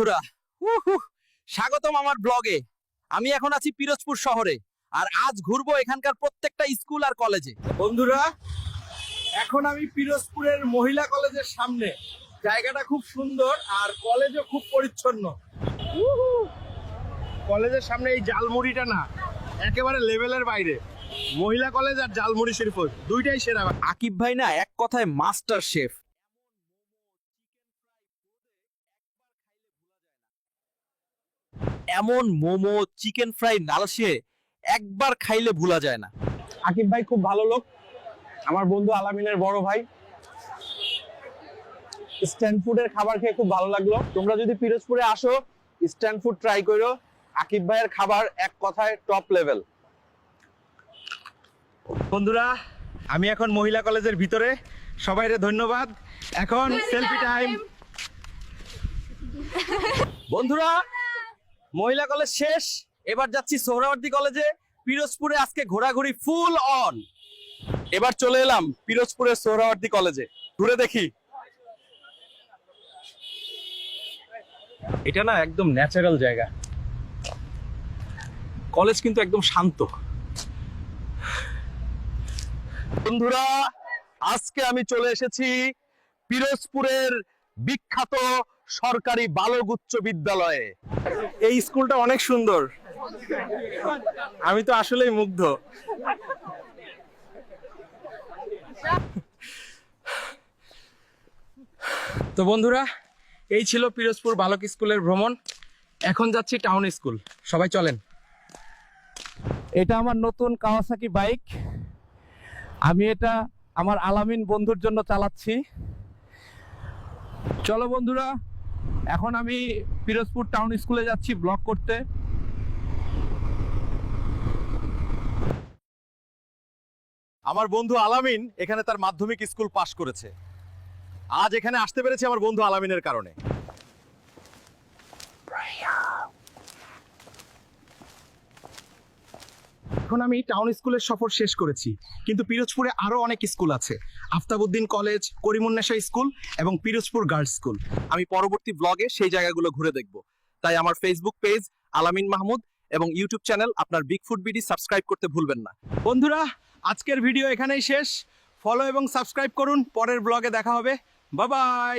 বন্ধুরা স্বাগতম আমার ব্লগে। আমি এখন আছি পিরোজপুর শহরে, আর আজ ঘুরবো এখানকার প্রত্যেকটা স্কুল আর কলেজে। বন্ধুরা, এখন আমি পিরোজপুরের মহিলা কলেজের সামনে। জায়গাটা খুব সুন্দর আর কলেজও খুব পরিচ্ছন্ন। কলেজের সামনে এই জালমুড়িটা না, একেবারে লেভেলের বাইরে। মহিলা কলেজ আর জালমুড়ি শরীফ দুইটাই সেরা। আকিব ভাই না, এক কথায় মাস্টার শেফ। এমন মোমো চিকেন ফ্রাই নালসে একবার খাইলে ভুলা যায় না। আকিব ভাই খুব ভালো লোক। আমার বন্ধু আলামিনের বড় ভাই। স্ট্যান্ড ফুডের খাবার খেয়ে খুব ভালো লাগল। তোমরা যদি পিরোজপুরে আসো স্ট্যান্ড ফুড ট্রাই করো। আকিব ভাইয়ের খাবার এক কথায় টপ লেভেল বন্ধুরা আমি এখন মহিলা কলেজের ভিতরে। সবাইরে ধন্যবাদ। এখন সেলফি টাইম বন্ধুরা মহিলা কলেজ শেষ, এবার যাচ্ছি সোহরাওয়ার্দী কলেজে পিরোজপুরে আজকে ঘোরাঘুরি ফুল অন এবার চলে এলাম পিরোজপুরের সোহরাওয়ার্দী কলেজে ঘুরে দেখি। এটা না একদম ন্যাচারাল জায়গা। কলেজ কিন্তু একদম শান্ত। বন্ধুরা, আজকে আমি চলে এসেছি পিরোজপুরের বিখ্যাত সরকারি বালক উচ্চ বিদ্যালয়ে। এই স্কুলটা অনেক সুন্দর। আমি তো আসলেই মুগ্ধ। তো বন্ধুরা এই ছিল পিরোজপুর বালক স্কুলের ভ্রমণ। এখন যাচ্ছি টাউন স্কুল। সবাই চলেন। এটা আমার নতুন কাওয়াসাকি বাইক। আমি এটা আমার আলামিন বন্ধুর জন্য চালাচ্ছি। চলো বন্ধুরা এখন আমি পিরোজপুর টাউন স্কুলে যাচ্ছি, ব্লক করতে। আমার বন্ধু আলামিন এখানে তার মাধ্যমিক স্কুল পাশ করেছে। আজ এখানে আসতে পেরেছি আমার বন্ধু আলামিনের কারণে। এখন আমি টাউন স্কুলের সফর শেষ করেছি। কিন্তু পিরোজপুরে আরও অনেক স্কুল আছে। আফতাবুদ্দিন কলেজ করিমুন্নেশা স্কুল এবং পিরোজপুর গার্লস স্কুল আমি পরবর্তী ব্লগে সেই জায়গাগুলো ঘুরে দেখব। তাই আমার ফেসবুক পেজ আলামিন মাহমুদ এবং ইউটিউব চ্যানেল আপনার বিগ ফুড বিডি সাবস্ক্রাইব করতে ভুলবেন না। বন্ধুরা, আজকের ভিডিও এখানেই শেষ। ফলো এবং সাবস্ক্রাইব করুন। পরের ব্লগে দেখা হবে। বাবাই বাই